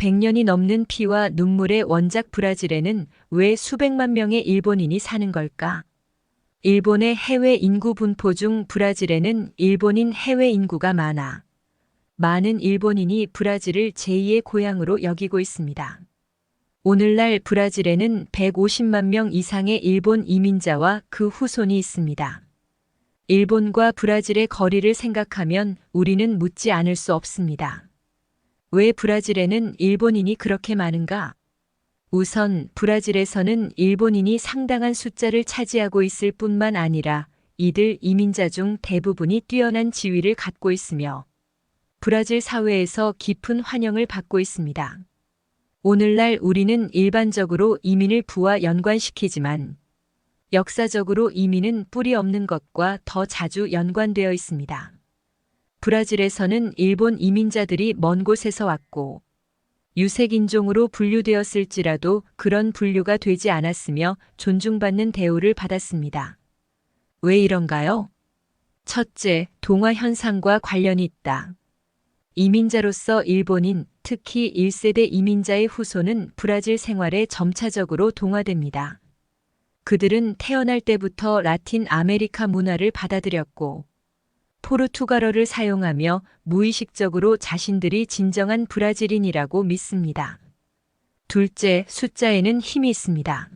100년이 넘는 피와 눈물의 원작 브라질에는 왜 수백만 명의 일본인이 사는 걸까? 일본의 해외 인구 분포 중 브라질에는 일본인 해외 인구가 많아. 많은 일본인이 브라질을 제2의 고향으로 여기고 있습니다. 오늘날 브라질에는 150만 명 이상의 일본 이민자와 그 후손이 있습니다. 일본과 브라질의 거리를 생각하면 우리는 묻지 않을 수 없습니다. 왜 브라질에는 일본인이 그렇게 많은가? 우선 브라질에서는 일본인이 상당한 숫자를 차지하고 있을 뿐만 아니라 이들 이민자 중 대부분이 뛰어난 지위를 갖고 있으며 브라질 사회에서 깊은 환영을 받고 있습니다. 오늘날 우리는 일반적으로 이민을 부와 연관시키지만 역사적으로 이민은 뿌리 없는 것과 더 자주 연관되어 있습니다. 브라질에서는 일본 이민자들이 먼 곳에서 왔고 유색인종으로 분류되었을지라도 그런 분류가 되지 않았으며 존중받는 대우를 받았습니다. 왜 이런가요? 첫째, 동화 현상과 관련이 있다. 이민자로서 일본인, 특히 1세대 이민자의 후손은 브라질 생활에 점차적으로 동화됩니다. 그들은 태어날 때부터 라틴 아메리카 문화를 받아들였고, 포르투갈어를 사용하며 무의식적으로 자신들이 진정한 브라질인이라고 믿습니다. 둘째, 숫자에는 힘이 있습니다.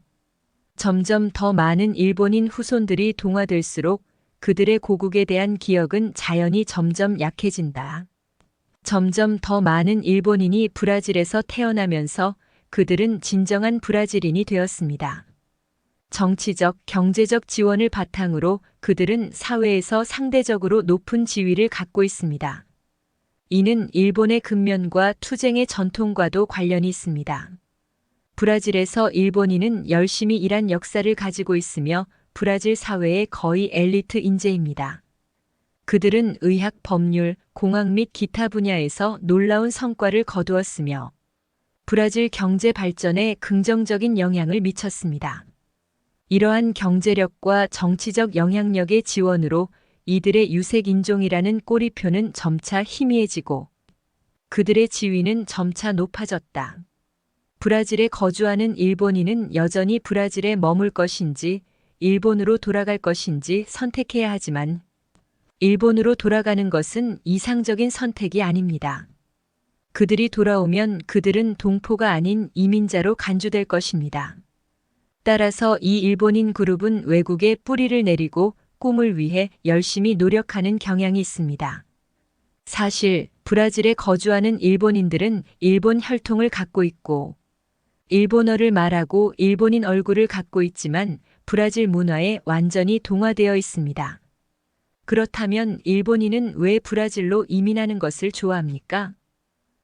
점점 더 많은 일본인 후손들이 동화될수록 그들의 고국에 대한 기억은 자연히 점점 약해진다. 점점 더 많은 일본인이 브라질에서 태어나면서 그들은 진정한 브라질인이 되었습니다. 정치적, 경제적 지원을 바탕으로 그들은 사회에서 상대적으로 높은 지위를 갖고 있습니다. 이는 일본의 근면과 투쟁의 전통과도 관련이 있습니다. 브라질에서 일본인은 열심히 일한 역사를 가지고 있으며 브라질 사회의 거의 엘리트 인재입니다. 그들은 의학, 법률, 공학 및 기타 분야에서 놀라운 성과를 거두었으며 브라질 경제 발전에 긍정적인 영향을 미쳤습니다. 이러한 경제력과 정치적 영향력의 지원으로 이들의 유색인종이라는 꼬리표는 점차 희미해지고 그들의 지위는 점차 높아졌다. 브라질에 거주하는 일본인은 여전히 브라질에 머물 것인지 일본으로 돌아갈 것인지 선택해야 하지만 일본으로 돌아가는 것은 이상적인 선택이 아닙니다. 그들이 돌아오면 그들은 동포가 아닌 이민자로 간주될 것입니다. 따라서 이 일본인 그룹은 외국에 뿌리를 내리고 꿈을 위해 열심히 노력하는 경향이 있습니다. 사실 브라질에 거주하는 일본인들은 일본 혈통을 갖고 있고 일본어를 말하고 일본인 얼굴을 갖고 있지만 브라질 문화에 완전히 동화되어 있습니다. 그렇다면 일본인은 왜 브라질로 이민하는 것을 좋아합니까?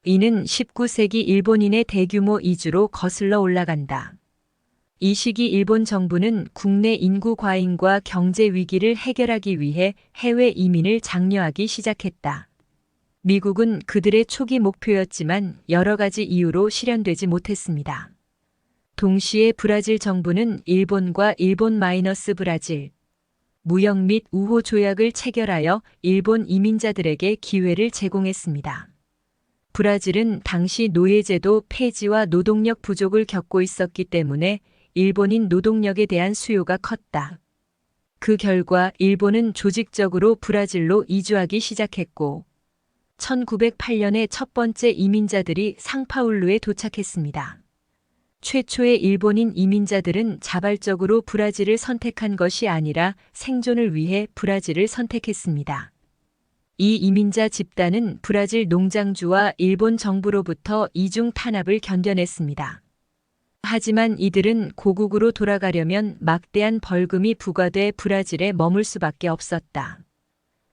이는 19세기 일본인의 대규모 이주로 거슬러 올라간다. 이 시기 일본 정부는 국내 인구 과잉과 경제 위기를 해결하기 위해 해외 이민을 장려하기 시작했다. 미국은 그들의 초기 목표였지만 여러 가지 이유로 실현되지 못했습니다. 동시에 브라질 정부는 일본과 일본 마이너스 브라질, 무역 및 우호 조약을 체결하여 일본 이민자들에게 기회를 제공했습니다. 브라질은 당시 노예제도 폐지와 노동력 부족을 겪고 있었기 때문에 일본인 노동력에 대한 수요가 컸다. 그 결과 일본은 조직적으로 브라질로 이주하기 시작했고 1908년에 첫 번째 이민자들이 상파울루에 도착했습니다. 최초의 일본인 이민자들은 자발적으로 브라질을 선택한 것이 아니라 생존을 위해 브라질을 선택했습니다. 이 이민자 집단은 브라질 농장주와 일본 정부로부터 이중 탄압을 견뎌냈습니다. 하지만 이들은 고국으로 돌아가려면 막대한 벌금이 부과돼 브라질에 머물 수밖에 없었다.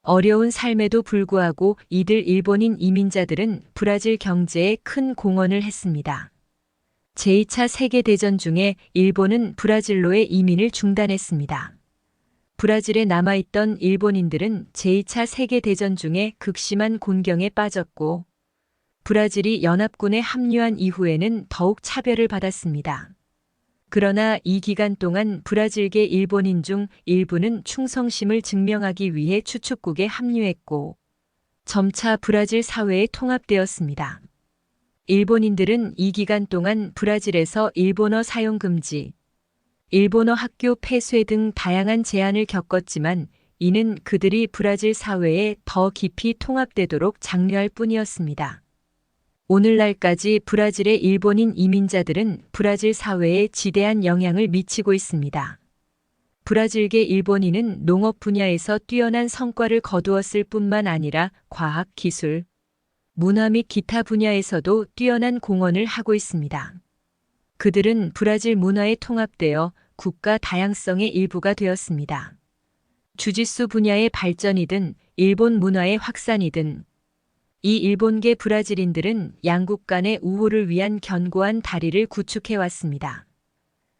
어려운 삶에도 불구하고 이들 일본인 이민자들은 브라질 경제에 큰 공헌을 했습니다. 제2차 세계대전 중에 일본은 브라질로의 이민을 중단했습니다. 브라질에 남아있던 일본인들은 제2차 세계대전 중에 극심한 곤경에 빠졌고 브라질이 연합군에 합류한 이후에는 더욱 차별을 받았습니다. 그러나 이 기간 동안 브라질계 일본인 중 일부는 충성심을 증명하기 위해 추축국에 합류했고 점차 브라질 사회에 통합되었습니다. 일본인들은 이 기간 동안 브라질에서 일본어 사용 금지, 일본어 학교 폐쇄 등 다양한 제한을 겪었지만 이는 그들이 브라질 사회에 더 깊이 통합되도록 장려할 뿐이었습니다. 오늘날까지 브라질의 일본인 이민자들은 브라질 사회에 지대한 영향을 미치고 있습니다. 브라질계 일본인은 농업 분야에서 뛰어난 성과를 거두었을 뿐만 아니라 과학, 기술, 문화 및 기타 분야에서도 뛰어난 공헌을 하고 있습니다. 그들은 브라질 문화에 통합되어 국가 다양성의 일부가 되었습니다. 주짓수 분야의 발전이든 일본 문화의 확산이든 이 일본계 브라질인들은 양국 간의 우호를 위한 견고한 다리를 구축해 왔습니다.